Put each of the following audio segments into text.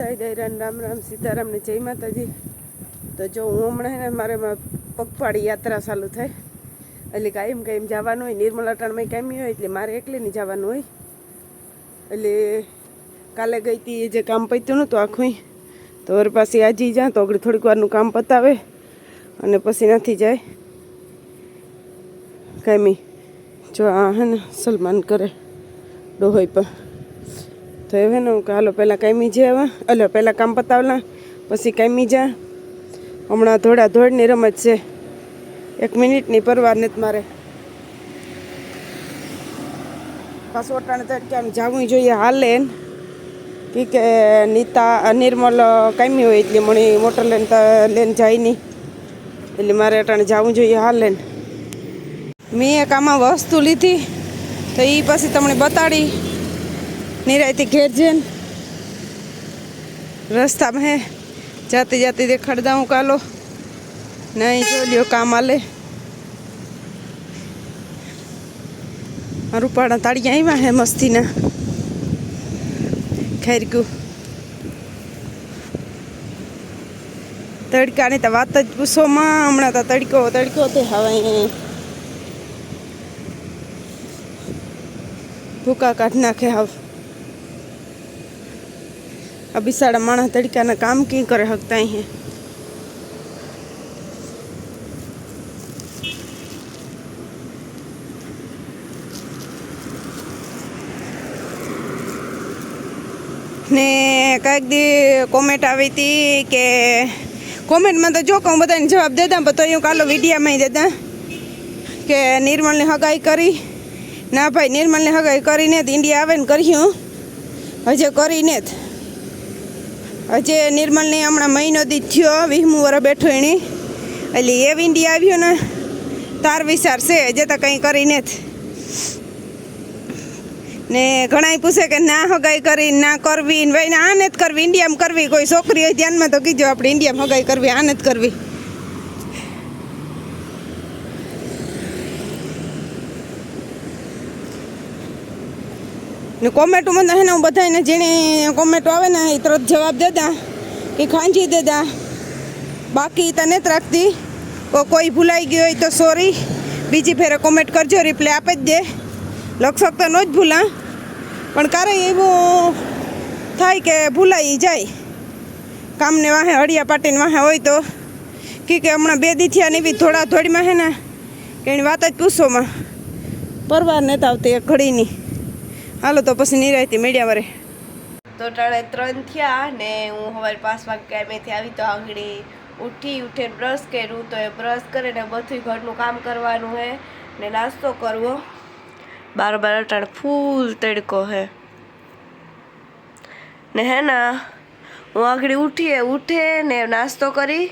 જય દૈરાન રામ રામ સીતારામ ને જય માતાજી. તો જો હું હમણાં મારે પગપાળી યાત્રા ચાલુ થાય. એટલે કાયમ કાયમ જવાનું હોય. નિર્મલાટાણમાં કામી હોય, એટલે મારે એકલીને જવાનું હોય. એટલે કાલે ગઈ હતી જે કામ પત્યું નહોતું આખું તો હવે પાછી આજે જા, તો આગળ થોડીક વારનું કામ પતાવે અને પછી નથી જાય. કાયમી, જો આ હે ને સલમાન કરે ડોહોઈ પર તો હવે ને કે હાલો પહેલાં કાયમી જે હવે એટલે પહેલાં કામ પતાવલા, પછી કાયમી જા. હમણાં ધોળા ધોળની રમત છે. એક મિનિટની પરવાર નથી મારે. પાછું અટાણે તડકે આમ જવું જોઈએ હાલે કે કી નીતા, નિર્મલ કાયમી હોય એટલે મને મોટર લઈને તો, લઈને જાય નહીં એટલે મારે અટાણે જવું જોઈએ હાલે મેં એક આમાં વસ્તુ લીધી, તો એ પછી તમને બતાડી. નિરાયતી ઘેર જઈને રસ્તામાં હે. જાતે જાતે દેખાડતા હું કાલો. નહીં જો લ્યો કામ આલે રૂપાળા તાળિયા આવ્યા હે મસ્તીના ખેર ગયું. તડકાની તો વાત જ પૂછો માં. હમણાં તો તડકો તડકો તે હવે. ભૂકા કાઢ નાખે હાવ. આ બિસાડા માણસ તડકાના કામ કી કરે હકતા અહીં ને કાંઈક દી કોમેન્ટ આવી હતી કે કોમેન્ટમાં તો જો કહું બધાને જવાબ દેતા પણ તો હું કાલો વિડીયામાં દેતા કે નિર્મલની હગાઈ કરી. ના ભાઈ, નિર્મલની હગાઈ કરીને જ ઇન્ડિયા આવે ને કર્યું. હજે કરીને જ. હજે નિર્મલને હમણાં મહિનો દી થયો, વીસમું વરસ બેઠો એની એટલે એ ઇન્ડિયા આવ્યો ને, તાર વિચાર છે, હજે તો કંઈ કરીને જ ને ઘણા પૂછે કે ના હગાઈ કરી, ના કરવી, ને ભાઈ આને જ કરવી ઇન્ડિયામાં કરવી. કોઈ છોકરી હોય ધ્યાનમાં તો કીધો, આપણે ઇન્ડિયામાં હગાઈ કરવી આને જ કરવી. ને કોમેન્ટો મને હે ને હું બધાને જેને કોમેટો આવે ને એ તરત જવાબ દેતા કે ખાંજી દેતા બાકી તને જ રાખતી. કોઈ ભૂલાઈ ગયું હોય તો સોરી બીજી ફેરે કોમેન્ટ કરજો રિપ્લે આપી જ દે. લક્ષક તો ન જ ભૂલા. પણ ક્યારે એવું થાય કે ભૂલાઈ જાય. કામને વાહે હળિયા પાટીને વાહે હોય તો. કે હમણાં બે દી થયા ને એવી થોડા થોડીમાં હે ને, કે એની વાત જ પૂછોમાં. પરવાર નથી આવતી એક ઘડીની. હાલો તો પછી નિરાયતી મેળ્યા વરે. તો ટાણે ત્રણ થયા ને હું સવારે પાંચ વાગે કામેથી આવી તો આંગળી ઉઠી, ઉઠે બ્રશ કર્યું તો એ બ્રશ કરીને બધું ઘરનું કામ કરવાનું હે ને નાસ્તો કરવો. બાર બાર અટાણ ફૂલ તડકો હે. ને હે ના, હું આગળ ઉઠીએ, ઉઠે ને નાસ્તો કરી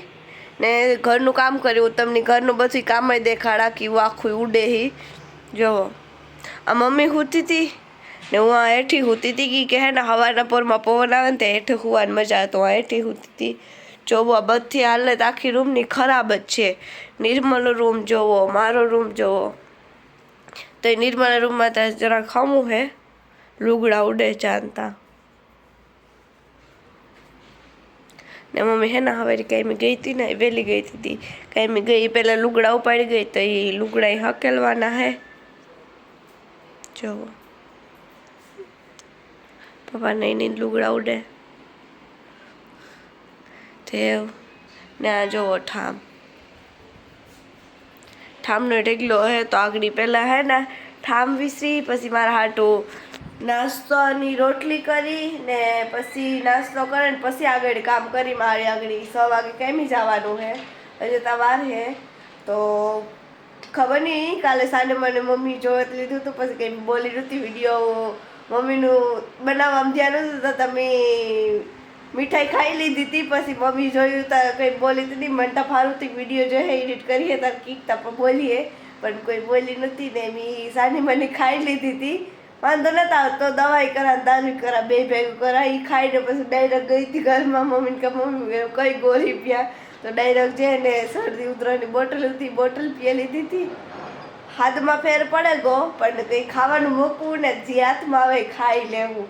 ને ઘરનું કામ કર્યું, તમને ઘરનું બધું કામ દેખાડા કે આખું ઉડે હી. જોવો. આ મમ્મી સૂતી હતી ને હું આ હેઠી હુતી હતી કે હે ને હવાના પોરમાં પવન આવે ને તે હેઠે હુવાની મજા તો આ હેઠી હુતી હતી જોવો, આ બધી હાલત આખી રૂમની ખરાબ જ છે. નિર્મલનો રૂમ જોવો, મારો રૂમ જોવો. તો એ નિર્મલ રૂમમાં તો જરા ખમું હે. લુગડા ઉડે જાણતા ને મમ્મી હે ને હવે કંઈ મેં ગઈ હતી ને, વહેલી ગઈ હતી કાંઈ મેં ગઈ, પહેલાં લુગડા ઉપાડી ગઈ તો એ લુગડા હકેલવાના હે. જોવો. પપ્પા નહીં નહીં, લુગડા ઉડે. ઠેવ ને આ જોવો ઠામ. ઠામનો ઢેગલો હે તો આગળ પહેલાં હે ને, ઠામ વિસરી, પછી મારા હાટું નાસ્તોની રોટલી કરી ને પછી નાસ્તો કરે ને પછી આગળ કામ કરી, મારી આગળ સો વાગે કેમી જવાનું હે. હજુ તો વાર હે. તો ખબર નહીં, કાલે સાંજે મને મમ્મી જોવા લીધું હતું પછી કંઈ બોલી નહોતી વીડિયો મમ્મીનું બનાવવામાં ધ્યાન હતું તો તમે મીઠાઈ ખાઈ લીધી હતી. પછી મમ્મી જોયું તો કંઈ બોલી તો નહીં. મને તો ફારુથી વીડિયો જોઈએ એડિટ કરીએ તો કીકતા પણ બોલીએ. પણ કોઈ બોલી નથી ને મેં સાની મને ખાઈ લીધી હતી. વાંધો નતા આવતો દવાઈ કરા દારૂ કરા, બે ભેગું કરા. એ ખાઈને પછી ડાયરેક્ટ ગઈ હતી ઘરમાં. મમ્મીને કે, મમ્મી કઈ ગોળી પ્યા? તો ડાયરેક્ટ જઈને શરદી ઉધરાની બોટલ હતી, બોટલ પીએ લીધી હતી. હાથમાં ફેર પડે ગો પણ કંઈ ખાવાનું મૂકવું ને જે હાથમાં આવે ખાઈ લેવું.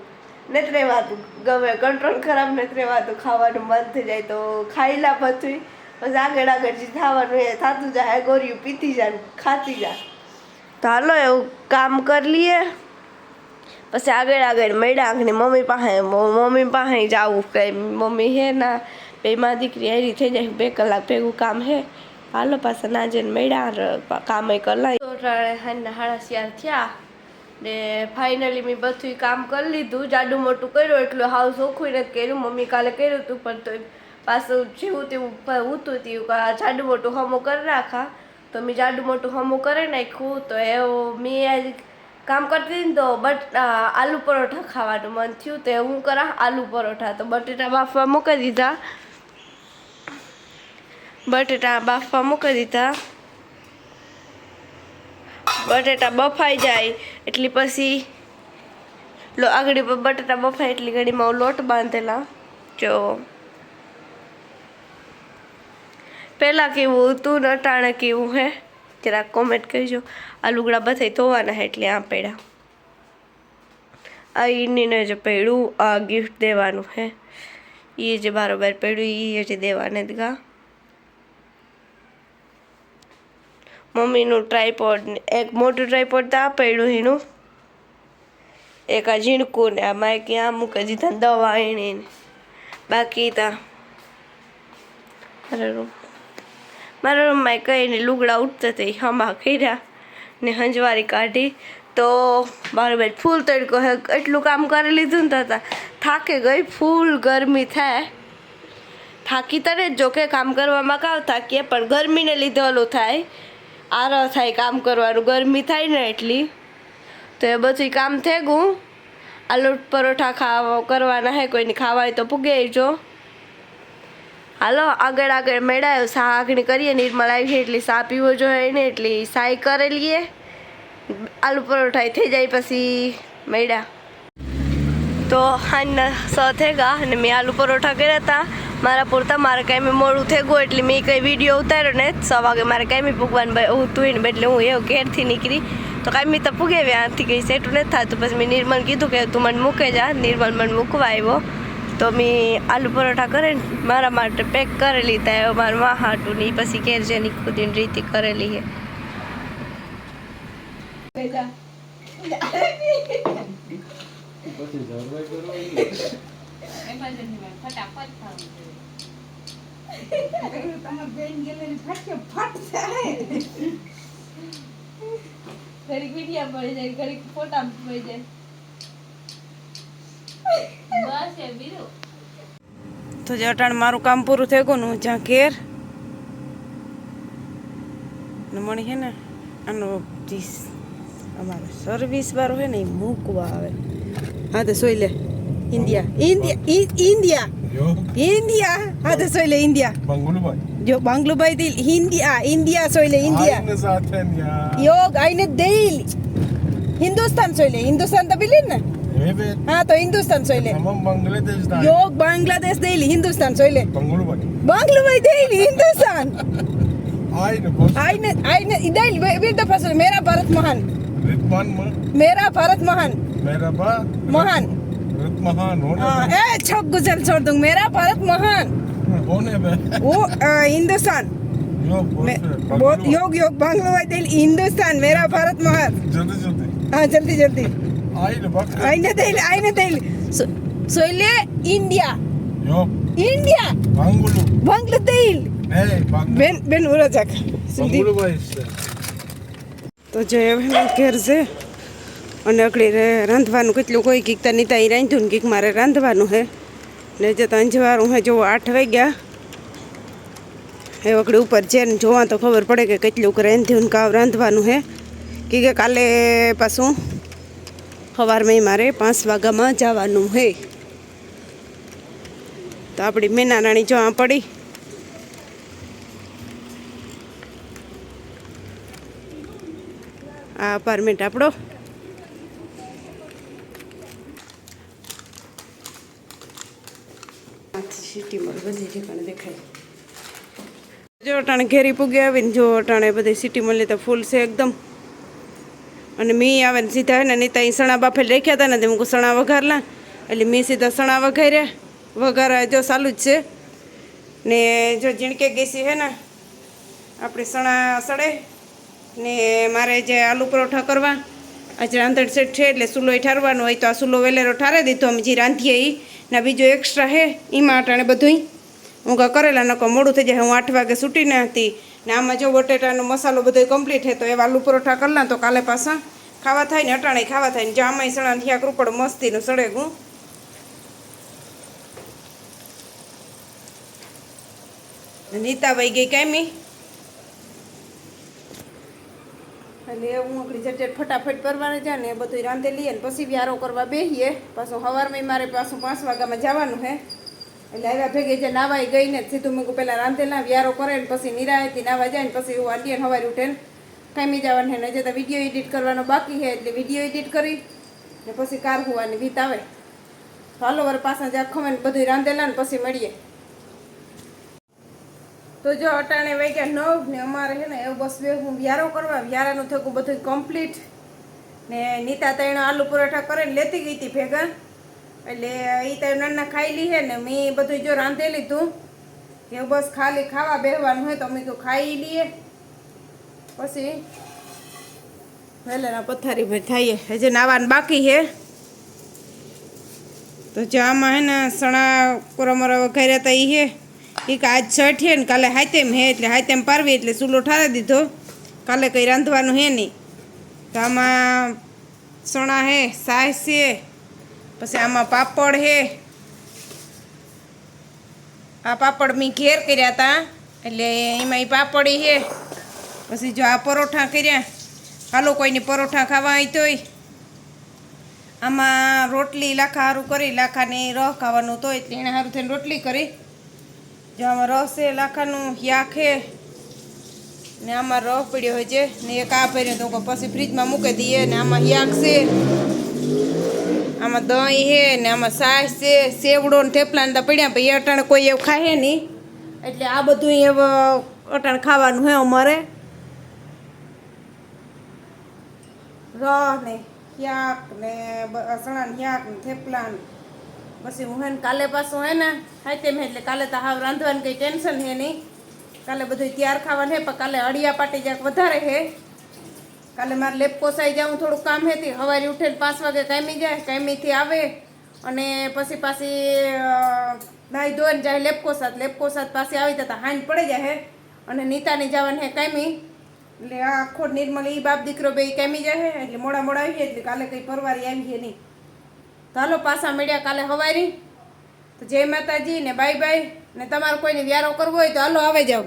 નથી રહેવાતું, ગમે કંટ્રોલ ખરાબ નથી રહેવાતું, ખાવાનું મન થઈ જાય તો ખાઈ લા પછી પછી આગળ આગળ જે થવાનું એ થતું જાય ગોરીયું પીતી જાય ખાતી જાય. તો હાલો એવું કામ કરી લઈએ. પછી આગળ આગળ મળ્યા આંખની મમ્મી પાસે મમ્મી પાસે જાવું કે મમ્મી હે ના, બે માં દીકરી હેરી થઈ જાય, બે કલાક ભેગું કામ હે. હાલો પાછા ના જઈને મળ્યા કામે કરલા તો હાડા શિયાર થયા ને ફાઇનલી મેં બધું કામ કરી લીધું. જાડું મોટું કર્યું એટલું હાવ ઓખું નથી કર્યું. મમ્મી કાલે કર્યું હતું પણ તો પાછું જેવું તેવું ઉતું હતું જાડું મોટું હમો કરી રાખા તો મેં જાડું મોટું હમું કરી નાખ્યું. તો એવું મેં આજ કામ કરતી હતી ને તો બટ આલુ પરોઠા ખાવાનું મન થયું. તો હું કરા આલુ પરોઠા. તો બટેટા બાફવા મૂકી દીધા. બટેટા બાફવા મૂકી દીધા. બટેટા બફાઈ જાય, એટલી પછી લો, આગળ બટેટા બફાય એટલી ઘડીમાં લોટ બાંધેલા. જો. પહેલાં કેવું હતું, ને અટાણે કેવું હે? જરાક કોમેન્ટ કરજો. આ લુગડા બધા ધોવાના હે એટલે આ પડ્યા આ ઈનીને જે પડ્યું આ ગિફ્ટ દેવાનું હે. એ જે બારોબાર પડ્યું એ જે દેવાને જ ગા. મમ્મીનું ટ્રાયપોડ એક મોટું ટ્રાયપોડ તો આ એનું એક આ ઝીણકું ને, આ માય ક્યાં મૂકે દીધા દવા એની બાકી તા. મારા રૂમ, મારા રૂમમાં કઈ ને લુગડા ઉઠતા થઈ હમા કર્યા ને હંજવારી કાઢી. તો મારો ભાઈ ફૂલ તડકો હે, એટલું કામ કરી લીધું ને તા થાકે ગઈ, ફૂલ ગરમી થાય. થાકી તરે જોકે કામ કરવામાં કાવ, થાકીએ, પણ ગરમીને લીધે ઓલું થાય. આરો થાય કામ કરવાનું, ગરમી થાય ને એટલી. તો એ બધું કામ થઈ ગયું. આલુ પરોઠા ખાવા કરવાના હે, કોઈને ખાવા હોય તો પૂગે જો. હાલો, આગળ આગળ મેળાયો સા આગળ કરીએ, નિર્મલ આવી એટલી સા પીવો જોઈએ ને એટલી સાય કરી લઈએ આલુ પરોઠા થઈ જાય પછી મેળા. તો હાંજના સ થઈ ગયા અને મેં આલુ પરોઠા કર્યા હતા. મારા પૂરતા મારે કાંઈ મોડું થઈ ગયું એટલે મેં કંઈ વીડિયો ઉતાર્યો ને સવા વાગે મારે કાંઈ ભાઈ હું તું એટલે હું એવું ઘેરથી નીકળી. તો કાંઈ મેં તો પૂગે ત્યાંથી કંઈ સેટું નથી થતું. પછી મેં નિર્મલ કીધું કે તું મને મૂકે જા. નિર્મલ મને મૂકવા આવ્યો. તો મેં આલુ પરોઠા કરીને મારા માટે પેક કરી લીધા એવો મારું મા હાટું ને પછી ઘેર જેની ખુદીની રીતે કરેલી છે. તો જે અટાણ મારું કામ પૂરું થઈ ગયું હું જ્યાં ઘેર, ને મળી છે ને, આનો અમારે સર્વિસ વાળો છે ને એ મૂકવા આવે. હા, તો સોઈ લે. India. India. India. Yok. India. Hadi söyle India. Bangulubay. Yok Banglubay değil. India. India söyle India. Aynı zaten ya. Yok aynı değil. Hindistan söyle. Hindistan da bilir mi? Evet. Ha to Hindistan söyle. Tamam Bangladeş. Yok Bangladeş değil. Hindistan söyle. Bangulubay. Banglubay değil. Hindistan. Aynı. Boş. aynı aynı değil. Bir- Bir defa söyle. Mera Bharat Mahan. Ritman mı? Mera Bharat Mahan. Merhaba. Mahan. Mahan o ne? Aa, e, çok güzel sordun. Mera Bharat Mahan. o ne be? o e, Hindistan. Yok Me, bot, yok yok Bangalore değil Hindistan. Mera Bharat Mahan. Jaldi jaldi. Ha jaldi jaldi. Aynı bak. Aynı değil aynı değil. So, söyle India. Yok. India. Bangulu. Bangla değil. Ne? Bangla. Ben ben vuracak. Şimdi. Bangulu işte. तो जय भैया घर से અને અગળી રાંધવાનું કેટલું કોઈ kick તો નીતા એ રાંધ્યું ને કીક મારે રાંધવાનું હે. ને જે તો અંજવારું હે, જોવો, આઠ વાગ્યા. એ અકડી ઉપર છે ને જોવા તો ખબર પડે કે કેટલું રાંધ્યું ને કાવ રાંધવાનું હે. કે કાલે પાછું સવારમાં મારે પાંચ વાગ્યામાં જવાનું હે. તો આપણી મીના રાણી જોવા પડી. આ અપાર્ટમેન્ટ આપણો. સિટીમાં બધી ઠેકાણે દેખાય. જો અટાણે ઘેરી પૂગી આવીને, જો અટાણે બધી સિટીમાં લેતા ફૂલ છે એકદમ. અને મી આવે ને સીધા ને નહીં ત્યાં સણા બાફેલ રાખ્યા હતા ને તે મૂકું સણા વઘારલા. એટલે મેં સીધા સણા વઘાર્યા વઘાર જો ચાલુ જ છે. ને જો ઝીણકે ગેસી હે ને, આપણે સણા સડે. ને મારે જે આલુ પરોઠા કરવા આજે રાંધણ સેટ છે એટલે ચૂલો ઠારવાનો હોય તો આ ચૂલો વેલેરો ઠારે દીધો. અમે જે રાંધીએ એ ને બીજો એક્સ્ટ્રા હે એમાં અટાણે હું કાં કરેલા નકો, મોડું થઈ જાય. હું આઠ વાગે છૂટીને હતી. ને આમાં જો બટેટાનો મસાલો બધો કમ્પ્લીટ હે, તો એવા આલુ પરોઠા કરલા તો કાલે પાછા ખાવા થાય ને અટાણે ખાવા થાય ને જો આમાંય સણા થયા કૃપડ મસ્તીનું સડે ગું. નીતાભાઈ ગઈ કાયમી? એટલે હું આપણી ઝટઝટ ફટાફટ કરવાને જાય ને બધું રાંધે લઈએ ને પછી વ્યારો કરવા બેસીએ પાછું સવારમાં મારે પાછું પાંચ વાગ્યામાં જવાનું હે. એટલે આવ્યા ભેગે જે નાવાઈ ગઈ ને સીધું મૂકું પહેલાં રાંધેલા, વ્યારો કરે ને પછી નિરાયતી નાવા જાય ને પછી હું આલીએ સવારે ઉઠે ને. કામી જવાનું હે ને જે તો વીડિયો એડિટ કરવાનો બાકી છે એટલે વીડિયો એડિટ કરી ને પછી કાર હોવાની ભીત આવે. હાલો વર પાછા ખમે ને બધું રાંધેલા ને પછી મળીએ. તો જો અટાણે વાગ્યા નવ ને અમારે છે ને એવું બસ બે, હું વ્યારો કરવા, વ્યારાનું થયું બધું કમ્પ્લીટ ને નીતા તૈણ આલુ પરોઠા કરીને લેતી ગઈ હતી ભેગા. એટલે એ તૈણ નાના ખાઈ લી છે ને, મેં બધું જો રાંધી લીધું એવું બસ ખાલી ખાવા બેહવાનું હોય તો અમે તો ખાઈ લઈએ. પછી વહેલાના પથારી ભાઈ થઈએ. હજી નાવાનું બાકી છે તો જો આમાં હે ને સણા કોરમરા વઘાર્યા હતા એ હે. એ કે આજ છઠ ને કાલે હાથેમ હે એટલે હાથેમ પારવી એટલે ચૂલો ઠારે દીધો. કાલે કંઈ રાંધવાનું હે નહીં તો આમાં સોણા હે, સાસ છે પછી આમાં પાપડ હે. આ પાપડ મેં ઘેર કર્યા હતા એટલે એમાં એ પાપડી હે. પછી જો આ પરોઠા કર્યા, હાલો કોઈને પરોઠા ખાવા હોય તોય. આમાં રોટલી લાખા સારું કરી, લાખાને રહ ખાવાનું તો એટલે એણે સારું થઈને રોટલી કરી. જો આમાં રસ છે, લાખાનું યાખે ને આમાં રસ પડ્યો હોય છે, ને એક આ ભર્યો તો પછી ફ્રીજમાં મૂકી દઈએ, ને આમાં યાક છે, આમાં દહીં છે, ને આમાં સાસ છે, સેવડો ને થેપલા ને પડ્યા ભાઈ અટાણે કોઈ એવું ખાય નહીં. એટલે આ બધું એવું અટાણે ખાવાનું હે અમારે. રહ ને યાક ને સણા ને યાક ને થેપલા પછી હું હે ને કાલે પાછું હે ને થાય તેમ એટલે કાલે તો હાવ રાંધવાનું કંઈ ટેન્શન હે નહીં. કાલે બધું તૈયાર ખાવાનું હે, પણ કાલે અડિયા પાટી જ્યાંક વધારે હે. કાલે મારે લેપ કોસાઈ જવું થોડુંક કામ હેતી સવારે ઉઠે પાંચ વાગે કાયમી જાય, કાયમીથી આવે. અને પછી પાછી નાહી ધોઈને જાય લેપકોસાત લેપકોસાત પાસે આવી જતા હાંજ પડી જાય હે. અને નીતાની જવાનું હે કાયમી. એટલે આખો નિર્મલ ઈ બાપ દીકરો બે કાયમી જાય એટલે મોડા મોડા આવીએ, એટલે કાલે કંઈ પરવારી આવીએ નહીં. તો હાલો પાછા મળ્યા કાલે હવારી. તો જય માતાજી ને બાય બાય ને તમારે કોઈને વ્યારો કરવો હોય તો હાલો આવે જાવ